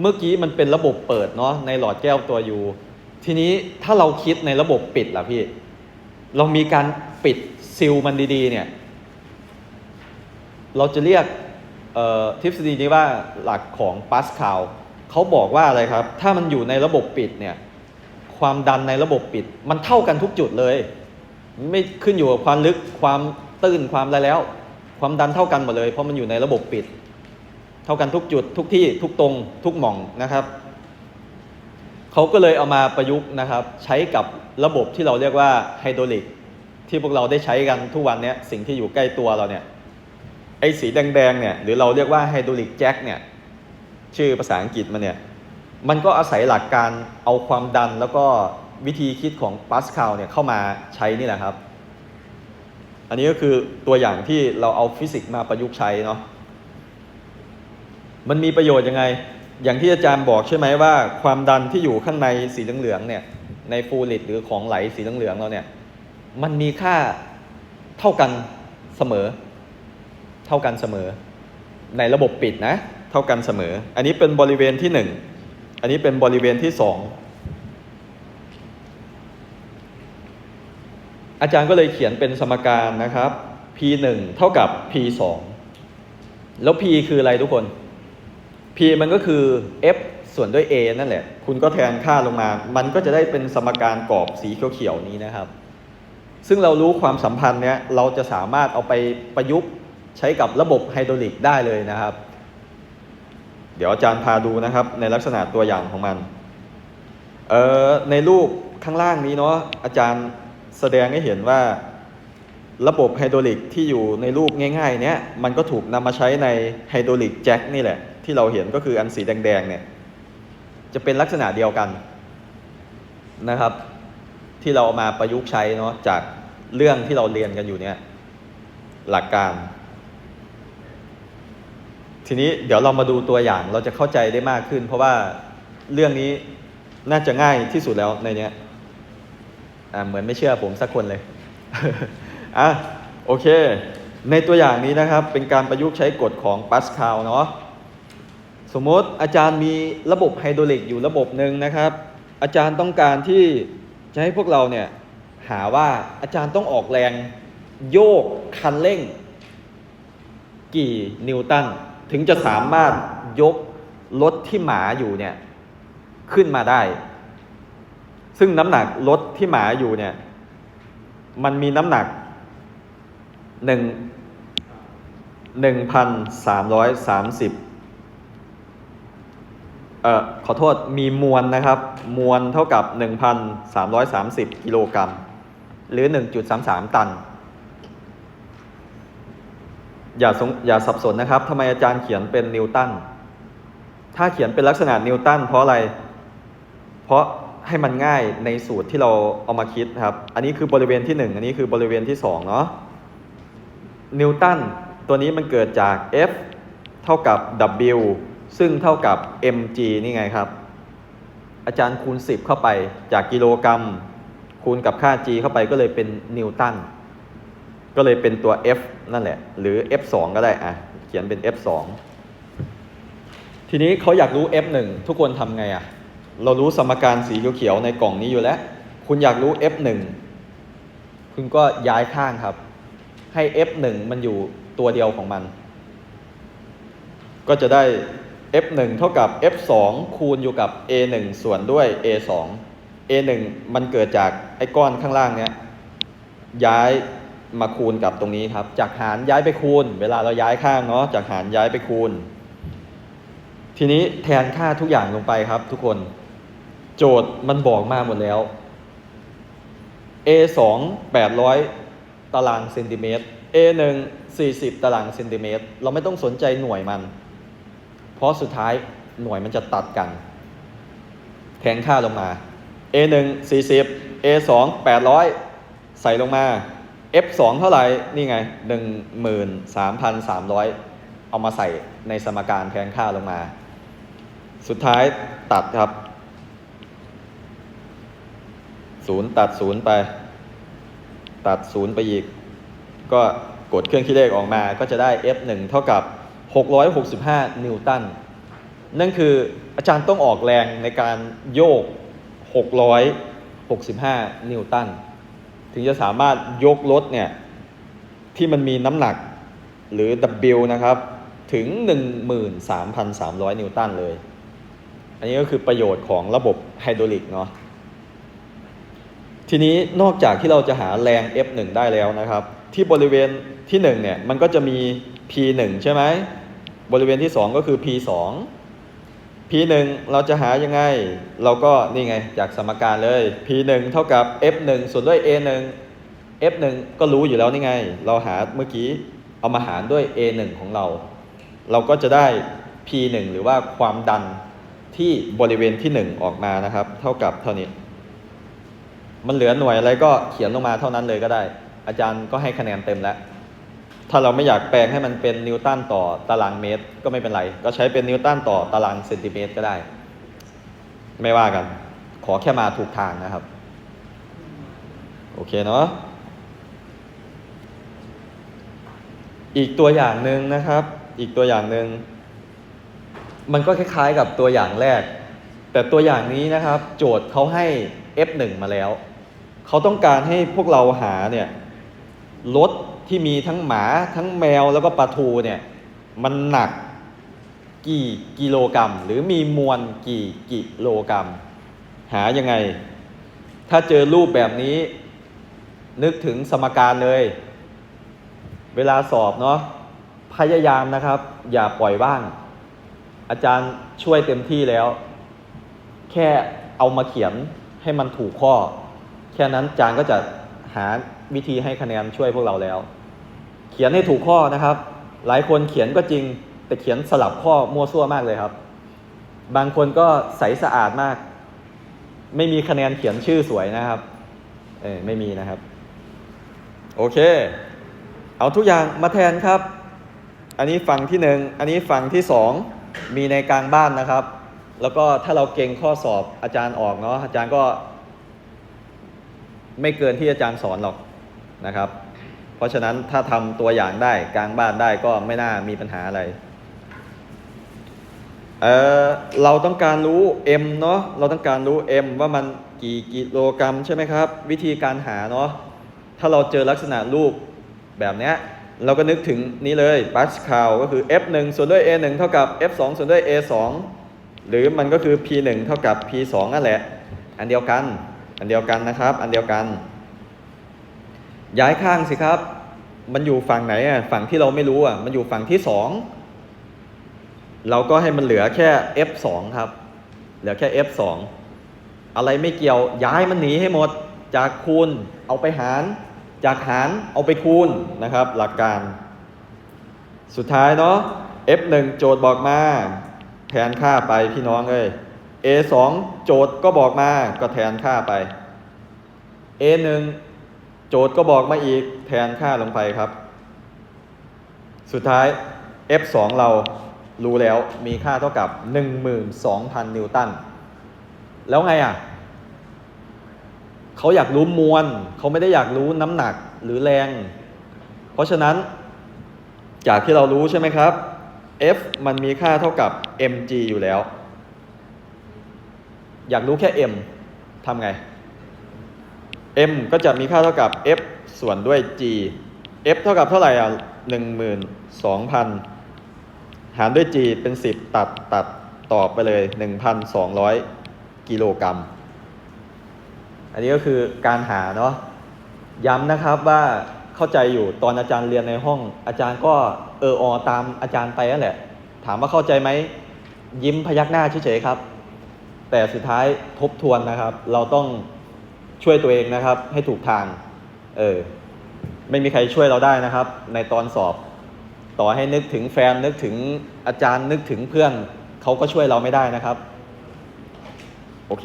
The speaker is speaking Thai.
เมื่อกี้มันเป็นระบบเปิดเนาะในหลอดแก้วตัวยูทีนี้ถ้าเราคิดในระบบปิดล่ะพี่ เรามีการปิดซิลมันดีๆเนี่ย เราจะเรียกทฤษฎีนี้ว่าหลักของปาสคาลเขาบอกว่าอะไรครับ ถ้ามันอยู่ในระบบปิดเนี่ย ความดันในระบบปิด มันเท่ากันทุกจุดเลย ไม่ขึ้นอยู่กับความลึกความตื้นความอะไรแล้ว ความดันเท่ากันหมดเลย เพราะมันอยู่ในระบบปิด เท่ากันทุกจุดทุกที่ทุกตรงทุกหม่องนะครับเขาก็เลยเอามาประยุกต์นะครับ ใช้กับระบบที่เราเรียกว่าไฮดรอลิกที่พวกเราได้ใช้กันทุกวันเนี้ยสิ่งที่อยู่ใกล้ตัวเราเนี่ยไอ้สีแดงๆเนี่ยหรือเราเรียกว่าไฮดรอลิกแจ็คเนี่ยชื่อภาษาอังกฤษมันเนี่ยมันก็อาศัยหลักการเอาความดันแล้วก็วิธีคิดของปาสคาลเนี่ยเข้ามาใช้นี่แหละครับ อันนี้ก็คือตัวอย่างที่เราเอาฟิสิกส์มาประยุกต์ใช้เนาะ มันมีประโยชน์ยังไง อย่างที่อาจารย์บอกใช่ไหมว่า ความดันที่อยู่ข้างในสีเหลืองๆเนี่ย ในฟูริดหรือของไหลสีเหลืองๆเราเนี่ย มันมีค่าเท่ากันเสมอ เท่ากันเสมอ ในระบบปิดนะ เท่ากันเสมอ อันนี้เป็นบริเวณที่หนึ่ง อันนี้เป็นบริเวณที่สองอาจารย์ก็เลยเขียนเป็นสมการนะครับ p 1เท่ากับ p 2แล้ว p คืออะไรทุกคน p มันก็คือ f ส่วนด้วย a นั่นแหละ คุณก็แทนค่าลงมา มันก็จะได้เป็นสมการกรอบสีเขียวๆนี้นะครับ ซึ่งเรารู้ความสัมพันธ์เนี้ยเราจะสามารถเอาไปประยุกต์ใช้กับระบบไฮดรอลิกได้เลยนะครับ เดี๋ยวอาจารย์พาดูนะครับ ในลักษณะตัวอย่างของมัน เอ่อในรูปข้างล่างนี้เนาะอาจารย์แสดงให้เห็นว่าระบบไฮดรอลิกที่อยู่ในรูปง่ายๆเนี้ยมันก็ถูกนำมาใช้ในไฮดรอลิกแจ็คนี่แหละ ที่เราเห็นก็คืออันสีแดงๆเนี่ยจะเป็นลักษณะเดียวกันนะครับ ที่เราเอามาประยุกต์ใช้เนาะจากเรื่องที่เราเรียนกันอยู่เนี่ยหลักการ ทีนี้เดี๋ยวเรามาดูตัวอย่างเราจะเข้าใจได้มากขึ้น เพราะว่าเรื่องนี้น่าจะง่ายที่สุดแล้วในเนี้ยอ่าเหมือนไม่เชื่อผมสักคนเลยอะโอเค ในตัวอย่างนี้นะครับเป็นการประยุกต์ใช้กฎของปาสคาลเนาะ สมมติอาจารย์มีระบบไฮดรอลิกอยู่ระบบหนึ่งนะครับ อาจารย์ต้องการที่จะให้พวกเราเนี่ยหาว่าอาจารย์ต้องออกแรงโยกคันเร่ง กี่นิวตัน ถึงจะสามารถยกรถที่หมาอยู่เนี่ยขึ้นมาได้ ซึ่งน้ำหนักรถที่หมาอยู่เนี่ยมันมีน้ำหนักหนึ่งหนึ่งพันสามร้อยสามสิบ เอ่อขอโทษมีมวลนะครับ มวลเท่ากับ 1,330 กิโลกรัม หรือ 1.33 ตัน อย่าสงอย่าสับสนนะครับทำไมอาจารย์เขียนเป็นนิวตัน ถ้าเขียนเป็นลักษณะนิวตันเพราะอะไร เพราะให้มันง่ายในสูตรที่เราเอามาคิดครับ อันนี้คือบริเวณที่ 1 อันนี้คือบริเวณที่2เนาะ นิวตันตัวนี้มันเกิดจาก F เท่ากับ W ซึ่งเท่ากับ mg นี่ไงครับ อาจารย์คูณ 10 เข้าไปจากกิโลกรัม คูณกับค่า g เข้าไปก็เลยเป็นนิวตันก็เลยเป็นตัว F นั่นแหละ หรือ F2 ก็ได้อะเขียนเป็น F2 ทีนี้เขาอยากรู้ F1 ทุกคนทำไงอะ เรารู้สมการสีเขียวๆในกล่องนี้อยู่แล้ว คุณอยากรู้ F1 คุณก็ย้ายข้างครับ ให้ F1 มันอยู่ตัวเดียวของมัน ก็จะได้ F1 เท่ากับ F2 คูณอยู่กับ A1 ส่วนด้วย A2 A1 มันเกิดจากไอ้ก้อนข้างล่างเนี้ยย้ายมาคูณกับตรงนี้ครับ จากหารย้ายไปคูณ เวลาเราย้ายข้างเนาะจากหารย้ายไปคูณ ทีนี้แทนค่าทุกอย่างลงไปครับ ทุกคน โจทย์มันบอกมาหมดแล้ว A2 800 ตารางเซนติเมตร A1 40 ตารางเซนติเมตร เราไม่ต้องสนใจหน่วยมัน เพราะสุดท้ายหน่วยมันจะตัดกัน แทนค่าลงมา A1 40 A2 800 ใส่ลงมา F2 เท่าไหร่ นี่ไง 13,300 เอามาใส่ในสมการแทนค่าลงมา สุดท้ายตัดครับศูนย์ตัดศูนย์ไป ตัดศูนย์ไปอีก ก็กดเครื่องคิดเลขออกมาก็จะได้ F1 เท่ากับ 665 นิวตัน นั่นคืออาจารย์ต้องออกแรงในการโยก 665 นิวตัน ถึงจะสามารถยกรถเนี่ยที่มันมีน้ำหนักหรือ W นะครับ ถึง 13,300 นิวตันเลย อันนี้ก็คือประโยชน์ของระบบไฮดรอลิกเนาะ ทีนี้นอกจากที่เราจะหาแรง F1 ได้แล้วนะครับ ที่บริเวณที่ 1 เนี่ย มันก็จะมี P1 ใช่ไหม บริเวณที่ 2 ก็คือ P2 P1 เราจะหายังไง เราก็นี่ไงจากสมการเลย P1 เท่ากับ F1 ส่วนด้วย A1 F1 ก็รู้อยู่แล้วนี่ไง เราหาเมื่อกี้เอามาหารด้วย A1 ของเรา เราก็จะได้ P1 หรือว่าความดันที่บริเวณที่ 1 ออกมานะครับ เท่ากับเท่านี้ มันเหลือหน่วยอะไรก็เขียนลงมาเท่านั้นเลยก็ได้ อาจารย์ก็ให้คะแนนเต็มแล้ว ถ้าเราไม่อยากแปลงให้มันเป็นนิวตันต่อตารางเมตร ก็ไม่เป็นไร ก็ใช้เป็นนิวตันต่อตารางเซนติเมตรก็ได้ ไม่ว่ากัน ขอแค่มาถูกทางนะครับ โอเคเนาะอีกตัวอย่างหนึ่งนะครับ อีกตัวอย่างหนึ่งมันก็คล้ายๆกับตัวอย่างแรก แต่ตัวอย่างนี้นะครับ โจทย์เขาให้ F1 มาแล้ว เขาต้องการให้พวกเราหาเนี่ยรถที่มีทั้งหมาทั้งแมวแล้วก็ปลาทูเนี่ยมันหนักกี่กิโลกรัม หรือมีมวลกี่กิโลกรัม หายังไง ถ้าเจอรูปแบบนี้ นึกถึงสมการเลย เวลาสอบเนาะพยายามนะครับ อย่าปล่อยว่าง อาจารย์ช่วยเต็มที่แล้ว แค่เอามาเขียนให้มันถูกข้อ ค่นั้นอาจารย์ก็จะหาวิธีให้คะแนนช่วยพวกเราแล้ว เขียนให้ถูกข้อนะครับ หลายคนเขียนก็จริง แต่เขียนสลับข้อมั่วซั่วมากเลยครับ บางคนก็ใสสะอาดมาก ไม่มีคะแนนเขียนชื่อสวยนะครับเออไม่มีนะครับ โอเค เอาทุกอย่างมาแทนครับ อันนี้ฝั่งที่หนึ่งอันนี้ฝั่งที่สองมีในกลางบ้านนะครับ แล้วก็ถ้าเราเก่งข้อสอบอาจารย์ออกเนาะอาจารย์ก็ ไม่เกินที่อาจารย์สอนหรอกนะครับ เพราะฉะนั้นถ้าทำตัวอย่างได้กลางบ้านได้ก็ไม่น่ามีปัญหาอะไรเออเราต้องการรู้ M เนาะเราต้องการรู้ M ว่ามันกี่กิโลกรัมใช่ไหมครับ วิธีการหาเนาะถ้าเราเจอลักษณะรูปแบบเนี้ยเราก็นึกถึงนี้เลยปัสคาลก็คือ F1 ส่วนด้วย A1 เท่ากับ F2 ส่วนด้วย A2 หรือมันก็คือ P1 เท่ากับ P2 นั่นแหละ อันเดียวกัน อันเดียวกันนะครับ อันเดียวกัน ย้ายข้างสิครับ มันอยู่ฝั่งไหนอะฝั่งที่เราไม่รู้อะมันอยู่ฝั่งที่สองเราก็ให้มันเหลือแค่ F2 ครับ เหลือแค่ F2 อะไรไม่เกี่ยวย้ายมันหนีให้หมด จากคูณเอาไปหาร จากหารเอาไปคูณนะครับ หลักการ สุดท้ายเนาะ F1 โจทย์บอกมา แทนค่าไปพี่น้องเอ้ย A2 โจทย์ก็บอกมาก็แทนค่าไป A1 โจทย์ก็บอกมาอีกแทนค่าลงไปครับ สุดท้าย F2 เรารู้แล้วมีค่าเท่ากับ 12,000 นิวตัน แล้วไงอะ เขาอยากรู้มวล เขาไม่ได้อยากรู้น้ำหนักหรือแรง เพราะฉะนั้น จากที่เรารู้ใช่ไหมครับ F มันมีค่าเท่ากับ mg อยู่แล้ว อยากรู้แค่ m ทำไง m ก็จะมีค่าเท่ากับ f ส่วนด้วย g f เท่ากับเท่าไหร่อะหนึ่งหมื่นสองพันหารด้วย g เป็น 10 ตัดตัดตอบไปเลย 1,200 กิโลกรัม อันนี้ก็คือการหาเนาะย้ำนะครับว่าเข้าใจอยู่ตอนอาจารย์เรียนในห้อง อาจารย์ก็เอออตามอาจารย์ไปนั่นแหละ ถามว่าเข้าใจไหม ยิ้มพยักหน้าเฉยๆครับ แต่สุดท้ายทบทวนนะครับ เราต้องช่วยตัวเองนะครับ ให้ถูกทาง เออ ไม่มีใครช่วยเราได้นะครับ ในตอนสอบ ต่อให้นึกถึงแฟนนึกถึงอาจารย์นึกถึงเพื่อนเขาก็ช่วยเราไม่ได้นะครับ โอเค